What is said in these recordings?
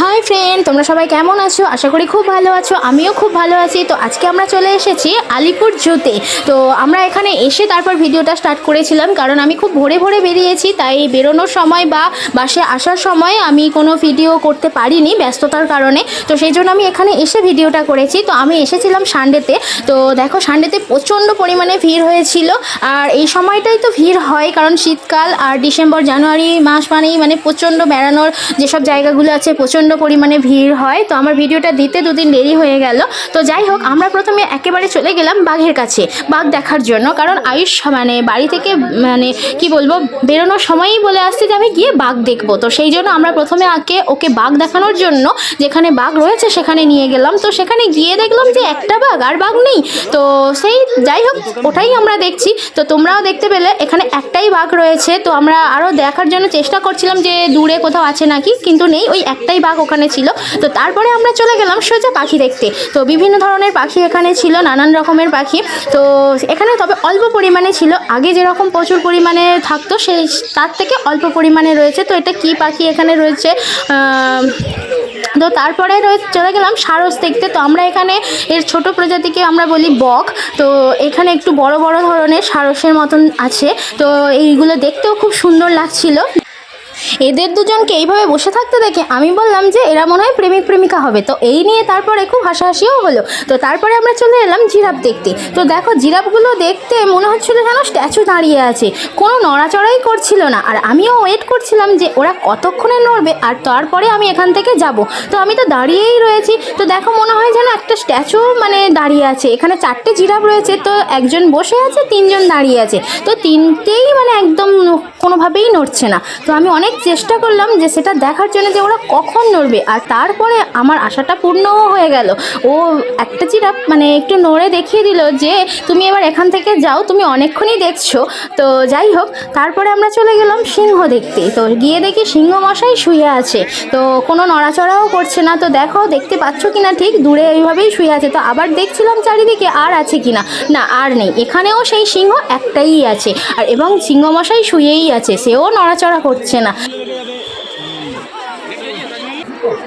Hi friend, তোমরা সবাই কেমন আছো? আশা করি খুব ভালো আছো, আমিও খুব ভালো আছি। তো আজকে আমরা চলে এসেছি আলিপুর জুতে। তো আমরা এখানে এসে তারপর ভিডিওটা স্টার্ট করেছিলাম, কারণ আমি খুব ভোরে ভোরে বেরিয়েছি, তাই বেরোনোর সময় বা বাসে আসার সময় আমি কোনো ভিডিও করতে পারিনি ব্যস্ততার কারণে। তো সেই জন্য আমি এখানে এসে ভিডিওটা করেছি। তো আমি এসেছিলাম সানডেতে। তো দেখো, সানডেতে প্রচণ্ড পরিমাণে ভিড় হয়েছিল। আর এই সময়টাই তো ভিড় হয়, কারণ শীতকাল আর ডিসেম্বর, জানুয়ারি মাস মানেই মানে প্রচণ্ড বেড়ানোর যেসব জায়গাগুলো আছে, প্রচণ্ড পরিমাণে ভিড় হয়। তো আমার ভিডিওটা দিতে দুদিন দেরি হয়ে গেল। তো যাই হোক, আমরা প্রথমে একেবারে চলে গেলাম বাঘের কাছে, বাঘ দেখার জন্য। কারণ আয়ুষ মানে বাড়ি থেকে মানে কি বলব, বেরোনোর সময়ই বলে আসছে যে আমি গিয়ে বাঘ দেখব। তো সেই জন্য আমরা প্রথমে আগে ওকে বাঘ দেখানোর জন্য, যেখানে বাঘ রয়েছে সেখানে নিয়ে গেলাম। তো সেখানে গিয়ে দেখলাম যে একটা বাঘ, আর বাঘ নেই। তো সেই যাই হোক, ওটাই আমরা দেখছি। তো তোমরাও দেখতে পেলে, এখানে একটাই বাঘ রয়েছে। তো আমরা আরও দেখার জন্য চেষ্টা করছিলাম যে দূরে কোথাও আছে নাকি, কিন্তু নেই। ওই একটাই বাঘ ওখানে ছিল। তো তারপরে আমরা চলে গেলাম সোজা পাখি দেখতে। তো বিভিন্ন ধরনের পাখি এখানে ছিল, নানান রকমের পাখি। তো এখানে তবে অল্প পরিমাণে ছিল। আগে যেরকম প্রচুর পরিমাণে থাকতো সেই তার থেকে অল্প পরিমাণে রয়েছে। তো এটা কি পাখি এখানে রয়েছে? তো তারপরে চলে গেলাম সারস দেখতে। তো আমরা এখানে এর ছোট প্রজাতিকে আমরা বলি বক। তো এখানে একটু বড় বড় ধরনের সারসের মতন আছে। তো এইগুলো দেখতেও খুব সুন্দর লাগছিল। এদের দুজনকে এইভাবে বসে থাকতে দেখে আমি বললাম যে এরা মনে হয় প্রেমিক প্রেমিকা হবে। তো এই নিয়ে তারপরে খুব হাসাহাসিও হলো। তো তারপরে আমরা চলে এলাম জিরাফ দেখতে। তো দেখো জিরাফগুলো দেখতে মনে হচ্ছিল যেন স্ট্যাচু দাঁড়িয়ে আছে। কোনো নড়াচড়াই করছিল না। আর আমিও ওয়েট করছিলাম যে ওরা কতক্ষণে নড়বে আর তারপরে আমি এখান থেকে যাব। তো আমি তো দাঁড়িয়েই রয়েছি। তো দেখো মনে হয় যেন একটা স্ট্যাচু মানে দাঁড়িয়ে আছে। এখানে চারটে জিরাফ রয়েছে। তো একজন বসে আছে, তিনজন দাঁড়িয়ে আছে। তো তিনটেই মানে একদম কোনোভাবেই নড়ছে না। তো আমি অনেক চেষ্টা করলাম যে সেটা দেখার জন্য যে ওরা কখন নড়বে। আর তারপরে আমার আশাটা পূর্ণও হয়ে গেল। ও একটা জিরাফ মানে একটু নড়ে দেখিয়ে দিল যে, তুমি এবার এখান থেকে যাও, তুমি অনেকক্ষণই দেখছ। তো যাই হোক, তারপরে আমরা চলে গেলাম সিংহ দেখতে। তো গিয়ে দেখি সিংহ মশাই শুয়ে আছে। তো কোনো নড়াচড়াও করছে না। তো দেখো, দেখতে পাচ্ছ কি না ঠিক, দূরে এইভাবেই শুয়ে আছে। তো আবার দেখছিলাম চারিদিকে আর আছে কি না না আর নেই। এখানেও সেই সিংহ একটাই আছে। আর এবং সিংহ মশাই শুয়েই আছে। সেও নড়াচড়া করছে না।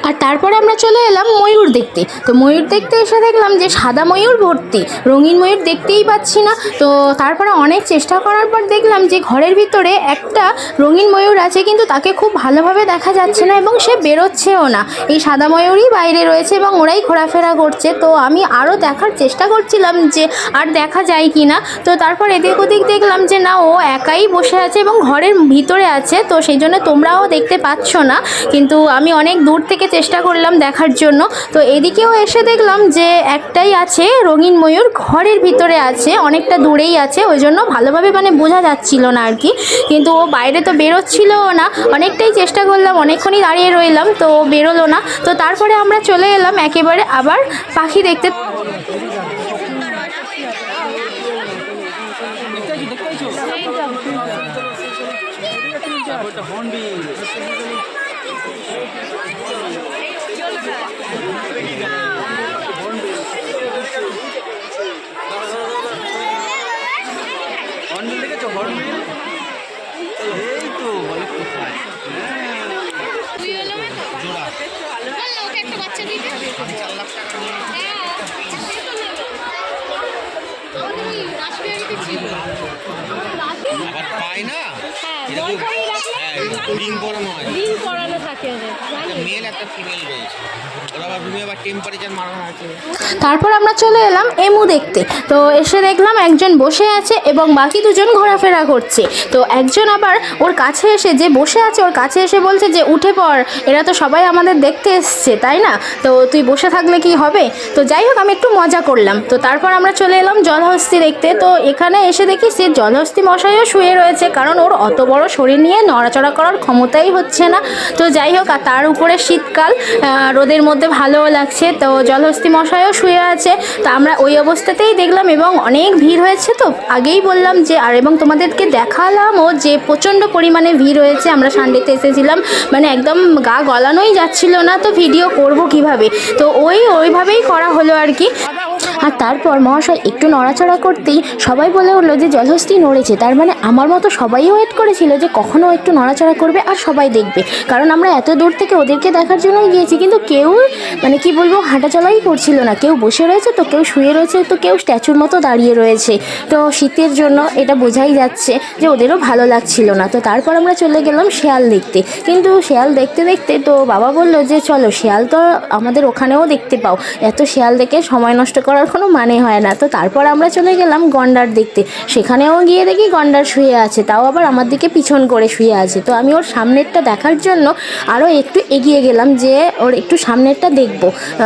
আর তারপরে আমরা চলে এলাম ময়ূর দেখতে। তো ময়ূর দেখতে এসে দেখলাম যে সাদা ময়ূর ভর্তি, রঙিন ময়ূর দেখতেই পাচ্ছি না। তো তারপরে অনেক চেষ্টা করার পর দেখলাম যে ঘরের ভিতরে একটা রঙিন ময়ূর আছে, কিন্তু তাকে খুব ভালোভাবে দেখা যাচ্ছে না এবং সে বেরোচ্ছেও না। এই সাদা ময়ূরই বাইরে রয়েছে এবং ওরাই ঘোরাফেরা করছে। তো আমি আরও দেখার চেষ্টা করছিলাম যে আর দেখা যায় কি না। তো তারপর এদিক ওদিক দেখলাম যে না, ও একাই বসে আছে এবং ঘরের ভিতরে আছে। তো সেই জন্য তোমরাও দেখতে পাচ্ছ না। কিন্তু আমি অনেক দূর থেকে চেষ্টা করলাম দেখার জন্য। তো এদিকেও এসে দেখলাম যে একটাই আছে, রঙিন ময়ূর ঘরের ভিতরে আছে, অনেকটা দূরেই আছে, ওই জন্য ভালোভাবে মানে বোঝা যাচ্ছিল না আর কি। কিন্তু ও বাইরে তো বেরোচ্ছিলও না, অনেকটাই চেষ্টা করলাম, অনেকক্ষণই দাঁড়িয়ে রইলাম, তো বেরোলো না। তো তারপরে আমরা চলে এলাম একেবারে আবার পাখি দেখতে। হর্নবিল দেখেছ? হর্নবিল এই তো বলে কোথায়? আবার পায় না এরকম হ্যাঁ। রিং পরানো একটা মেল একটা ফিমেল রয়েছে। ওরা আবার রুমে আবার টেম্পারেচার মারানো আছে তারপর আমরা চলে এলাম এমু দেখতে। তো এসে দেখলাম একজন বসে আছে এবং বাকি দুজন ঘোরাফেরা করছে। তো একজন আবার ওর কাছে এসে যে বসে আছে ওর কাছে এসে বলছে যে উঠে পড় এরা তো সবাই আমাদের দেখতে এসছে তাই না? তো তুই বসে থাকলে কি হবে? তো যাই হোক আমি একটু মজা করলাম। তো তারপর আমরা চলে এলাম জলহস্তি দেখতে। তো এখানে এসে দেখি সে জলহস্তি মশাইও শুয়ে রয়েছে কারণ ওর অত বড় শরীর নিয়ে নড়াচড়া করার ক্ষমতাই হচ্ছে না। তো যাই হোক, আর তার উপরে শীতকাল রোদের মধ্যে ভালোও লাগছে। তো জলহস্তি মশাইও শুয়ে আছে। তো আমরা ওই অবস্থাতেই দেখলাম এবং অনেক ভিড় হয়েছে তো আগেই বললাম যে, আর এবং তোমাদেরকে দেখালামও যে প্রচণ্ড পরিমাণে ভিড় হয়েছে। আমরা সানডেতে এসেছিলাম মানে একদম গা গলানোই যাচ্ছিল না। তো ভিডিও করব কীভাবে? তো ওই ওইভাবেই করা হলো আর কি। আর তারপর মহাশয় একটু নড়াচড়া করতেই সবাই বলে উঠল যে জলহস্তি নড়েছে। তার মানে আমার মতো সবাই ওয়েট করেছিল যে কখনো একটু নড়াচড়া করবে আর সবাই দেখবে। কারণ আমরা এত দূর থেকে ওদেরকে দেখার জন্যই গিয়েছি, কিন্তু কেউ মানে কি বলব হাঁটাচলাই করছিল না। কেউ বসে রয়েছে তো কেউ শুয়ে রয়েছে তো কেউ স্ট্যাচুর মতো দাঁড়িয়ে রয়েছে। তো শীতের জন্য এটা বোঝাই যাচ্ছে যে ওদেরও ভালো লাগছিল না। তো তারপর আমরা চলে গেলাম শেয়াল দেখতে। কিন্তু শেয়াল দেখতে দেখতে তো বাবা বলল যে চলো শেয়াল তো আমাদের ওখানেও দেখতে পাও। এত শেয়াল দেখে সময় নষ্ট করার কোনো মানে হয় না। তো তারপর আমরা চলে গেলাম গন্ডার দেখতে। সেখানেও গিয়ে দেখি গন্ডার শুয়ে আছে, তাও আবার আমার দিকে পিছন করে শুয়ে আছে। তো আমি ওর সামনেরটা দেখার জন্য আরও একটু এগিয়ে গেলাম যে ওর একটু সামনেরটা দেখব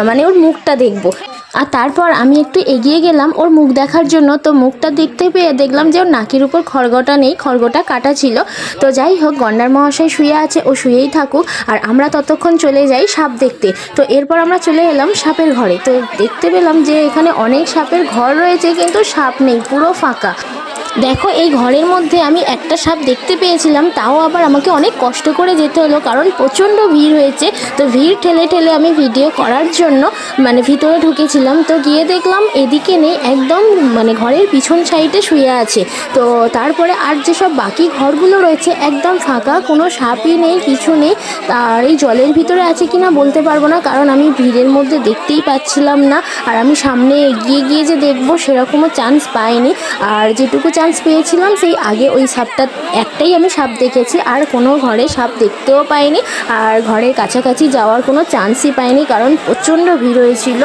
মানে ওর মুখটা দেখব। আর তারপর আমি একটু এগিয়ে গেলাম ওর মুখ দেখার জন্য। তো মুখটা দেখতে পেয়ে দেখলাম যে ওর নাকের উপর খড়গটা নেই, খড়গটা কাটা ছিল। তো যাই হোক, গন্ডার মহাশয় শুয়ে আছে, ও শুয়েই থাকুক। আর আমরা ততক্ষণ চলে যাই সাপ দেখতে। তো এরপর আমরা চলে এলাম সাপের ঘরে। তো দেখতে পেলাম যে এখানে অনেক সাপের ঘর রয়েছে, কিন্তু সাপ নেই, পুরো ফাঁকা। দেখো, এই ঘরের মধ্যে আমি একটা সাপ দেখতে পেয়েছিলাম, তাও আবার আমাকে অনেক কষ্ট করে যেতে হলো, কারণ প্রচণ্ড ভিড় হয়েছে। তো ভিড় ঠেলে ঠেলে আমি ভিডিও করার জন্য মানে ভিতরে ঢুকেছিলাম। তো গিয়ে দেখলাম, এদিকে নেই, একদম মানে ঘরের পিছন সাইডে শুয়ে আছে। তো তারপরে আর যেসব বাকি ঘরগুলো রয়েছে, একদম ফাঁকা, কোনো সাপই নেই, কিছু নেই। আর এই জলের ভিতরে আছে কি না বলতে পারব না, কারণ আমি ভিড়ের মধ্যে দেখতেই পাচ্ছিলাম না। আর আমি সামনে এগিয়ে গিয়ে যে দেখব, সেরকমও চান্স পাইনি। আর যেটুকু চান্স পেয়েছিলাম, সেই আগে ওই সাপটা একটাই আমি সাপ দেখেছি, আর কোনো ঘরে সাপ দেখতেও পাইনি, আর ঘরের কাছাকাছি যাওয়ার কোনো চান্সই পাইনি, কারণ প্রচণ্ড ভিড় হয়েছিল,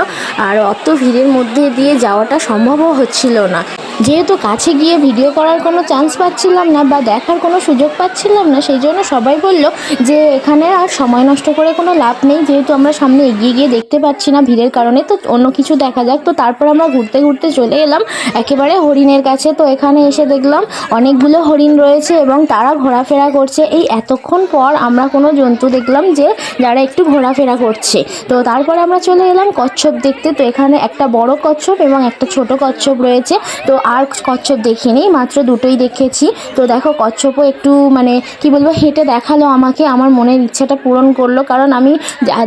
আর অত ভিড়ের মধ্যে দিয়ে যাওয়াটা সম্ভবও হচ্ছিল না। যেহেতু কাছে গিয়ে ভিডিও করার কোনো চান্স পাচ্ছিলাম না বা দেখার কোনো সুযোগ পাচ্ছিলাম না, সেই জন্য সবাই বলল যে এখানে আর সময় নষ্ট করে কোনো লাভ নেই, যেহেতু আমরা সামনে এগিয়ে গিয়ে দেখতে পাচ্ছি না ভিড়ের কারণে, তো অন্য কিছু দেখা যাক। তো তারপর আমরা ঘুরতে ঘুরতে চলে এলাম, একেবারে হরিণের কাছে, তো এখানে এসে দেখলাম অনেকগুলো হরিণ রয়েছে এবং তারা ঘোরাফেরা করছে। এই এতক্ষণ পর আমরা কোনো জন্তু দেখলাম যে যারা একটু ঘোরাফেরা করছে। তো তারপরে আমরা চলে এলাম কচ্ছপ দেখতে। তো এখানে একটা বড় কচ্ছপ এবং একটা ছোট কচ্ছপ রয়েছে। তো আর কচ্ছপ দেখিনি, মাত্র দুটোই দেখেছি। তো দেখো কচ্ছপও একটু মানে কি বলব, হেঁটে দেখাল আমাকে। আমার মনের ইচ্ছাটা পূরণ করল। কারণ আমি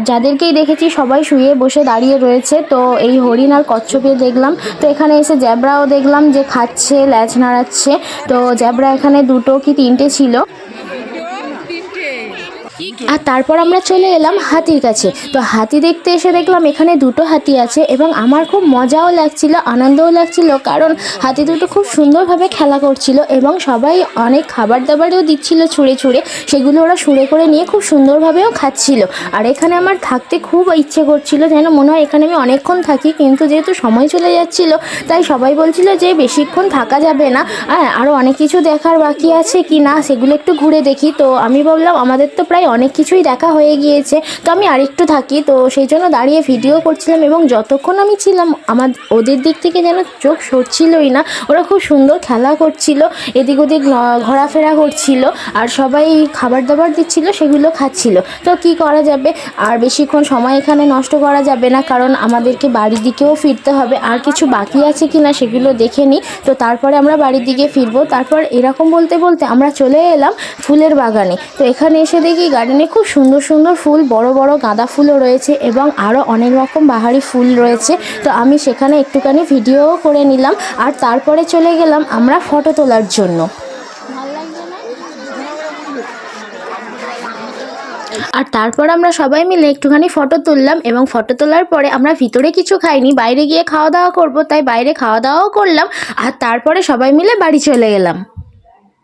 যাদেরকেই দেখেছি সবাই শুয়ে বসে দাঁড়িয়ে রয়েছে। তো এই হরিণ আর কচ্ছপে দেখলাম। তো এখানে এসে জ্যাবরাও দেখলাম যে খাচ্ছে ল্যাচ নাড়াচ্ছে। তো জ্যাবরা এখানে দুটো কি তিনটে ছিল? আর তারপর আমরা চলে এলাম হাতির কাছে। তো হাতি দেখতে এসে দেখলাম এখানে দুটো হাতি আছে এবং আমার খুব মজাও লাগছিল, আনন্দও লাগছিল কারণ হাতি দুটো খুব সুন্দরভাবে খেলা করছিল এবং সবাই অনেক খাবার দাবারও দিচ্ছিল ছুঁড়ে ছুঁড়ে। সেগুলো ওরা সুরে করে নিয়ে খুব সুন্দরভাবেও খাচ্ছিল। আর এখানে আমার থাকতে খুব ইচ্ছে করছিল যেন মনে হয় এখানে আমি অনেকক্ষণ থাকি কিন্তু যেহেতু সময় চলে যাচ্ছিল, তাই সবাই বলছিল যে বেশিক্ষণ থাকা যাবে না। হ্যাঁ আরও অনেক কিছু দেখার বাকি আছে কি না সেগুলো একটু ঘুরে দেখি। তো আমি ভাবলাম আমাদের তো প্রায় অনেক কিছুই দেখা হয়ে গিয়েছে। তো আমি আরেকটু থাকি, তো সেই জন্য দাঁড়িয়ে ভিডিও করছিলাম এবং যতক্ষণ আমি ছিলাম, আমার ওদের দিক থেকে যেন চোখ সরছিলই না, ওরা খুব সুন্দর খেলা করছিল, এদিক ওদিক ঘোরাফেরা করছিল, আর সবাই খাবার দাবার দিচ্ছিল, সেগুলো খাচ্ছিল। তো কি করা যাবে? আর বেশিক্ষণ সময় এখানে নষ্ট করা যাবে না, কারণ আমাদেরকে বাড়ির দিকেও ফিরতে হবে। আর কিছু বাকি আছে কি না সেগুলো দেখে নিই তো তারপরে আমরা বাড়ির দিকে ফিরবো। তারপর এরকম বলতে বলতে আমরা চলে এলাম ফুলের বাগানে। তো এখানে এসে দেখি গার্ডেনে খুব সুন্দর সুন্দর ফুল, বড় বড় গাঁদা ফুলও রয়েছে এবং আরও অনেক রকম বাহারি ফুল রয়েছে। তো আমি সেখানে একটুখানি ভিডিওও করে নিলাম। আর তারপরে চলে গেলাম আমরা ফটো তোলার জন্য। আর তারপর আমরা সবাই মিলে একটুখানি ফটো তুললাম এবং ফটো তোলার পরে আমরা ভিতরে কিছু খাইনি, বাইরে গিয়ে খাওয়া দাওয়া করব, তাই বাইরে খাওয়া দাওয়াও করলাম। আর তারপরে সবাই মিলে বাড়ি চলে গেলাম